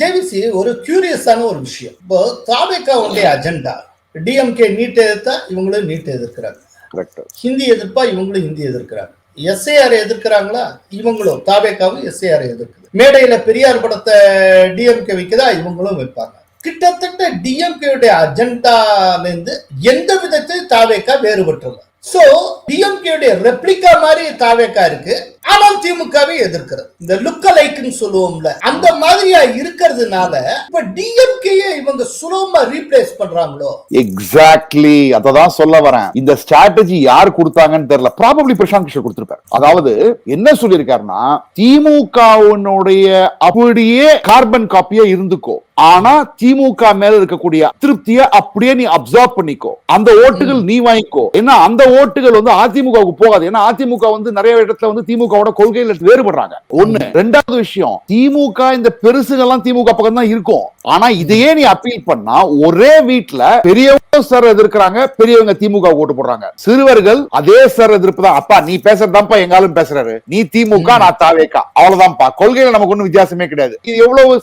JVC ஒரு கியூரியஸான ஒரு விஷயம். இப்போ தாவேக்காவுடைய அஜெண்டா டிஎம்கே நீட் எதிர்த்தா இவங்களும் நீட் எதிர்க்கிறாங்க. ஹிந்தி எதிர்ப்பா இவங்களும் ஹிந்தி எதிர்க்கிறாங்க. எஸ்ஏஆர் எதிர்க்கிறாங்களா? இவங்களும் தாவேக்காவும் எஸ்ஏஆர் எதிர்க்குது. மேடையில பெரியார் படத்தை டிஎம்கே வைக்குதா? இவங்களும் வைப்பாங்க. கிட்டத்தட்ட டிஎம்கேவுடைய அஜெண்டால இருந்து எந்த விதத்தில் தாவேக்கா வேறுபட்டுள்ள சோ டிஎம்கேடைய ரெப்ளிகா மாதிரி தாவேக்கா இருக்கு. ஆனால் திமுகவை எதிர்க்கிறது. இந்த லுக்க லைக்னு சொல்லுவோம்ல அந்த மாதிரியா இருக்கிறதுனால இப்ப டிஎம்கே இவங்க சுலபமா ரீப்ளேஸ் பண்றாங்களோ? எக்ஸாக்ட்லி அததான் சொல்ல வரேன். இந்த ஸ்ட்ராட்டஜி யார் கொடுத்தாங்கன்னு தெரியல. ப்ராபப்ளி பிரசாந்த் கிஷோர் கொடுத்திருப்பார். அதாவது என்ன சொல்லியிருக்காருன்னா திமுகவினுடைய அப்படியே கார்பன் காப்பியா இருந்துக்கோ. ஆனா திமுக மேல இருக்கக்கூடிய திருப்தியை அப்படியே நீ அப்சர்வ் பண்ணிக்கோ. அந்த ஓட்டுகள் நீ வாங்கிக்கோ. ஏன்னா அந்த ஓட்டுகள் வந்து அதிமுகவுக்கு போகாது. ஏன்னா அதிமுக வந்து நிறைய இடத்துல வந்து திமுகவோட கொள்கையில வேறுபடுறாங்க. ஒண்ணு. ரெண்டாவது விஷயம் திமுக இந்த பெருசுகள்லாம் திமுக பக்கம் தான் இருக்கும். ஆனா இதையே நீ அப்பீல் பண்ணா ஒரே வீட்ல பெரியவங்க சார் எதிர்க்கிறாங்க பெரியவங்க திமுக ஓட்டு போடுறாங்க. சிறுவர்கள் அதே சார் எதிர்ப்பு தான். அப்பா நீ பேசுறதாப்பா எங்காலும் பேசுறாரு. நீ திமுக நான் தாவேக்கா. அவ்வளவுதான்ப்பா. கொள்கையில நமக்கு ஒண்ணும் வித்தியாசமே கிடையாது. இது எவ்வளவு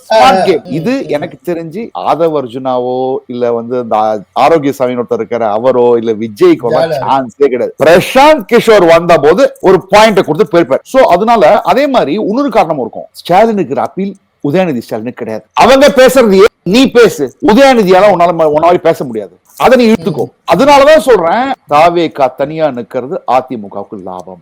இது எனக்கு தெரிஞ்சு ஆதவ் அர்ஜுனாவோ இல்ல வந்து இந்த ஆரோக்கிய சாமி ஒருத்தர் இருக்கிற அவரோ இல்ல விஜய்க்கு ஜால. சான்ஸே கிடையாது. பிரசாந்த் கிஷோர் வந்த போது ஒரு பாயிண்ட் கொடுத்து போயிருப்பார். சோ அதனால அதே மாதிரி இன்னொரு காரணமும் இருக்கும். ஸ்டாலினுக்கு அப்பீல் உதயநிதி ஸ்டாலின் கிடையாது. அவங்க பேசுறது நீ பேசு. உதயநிதியால உன்னால ம- உன்னால பேச முடியாது. அதை நீ இழுத்துக்கோ. அதனாலதான் சொல்றேன் தாவேக்கா தனியா நிக்கிறது அதிமுகவுக்கு லாபம்.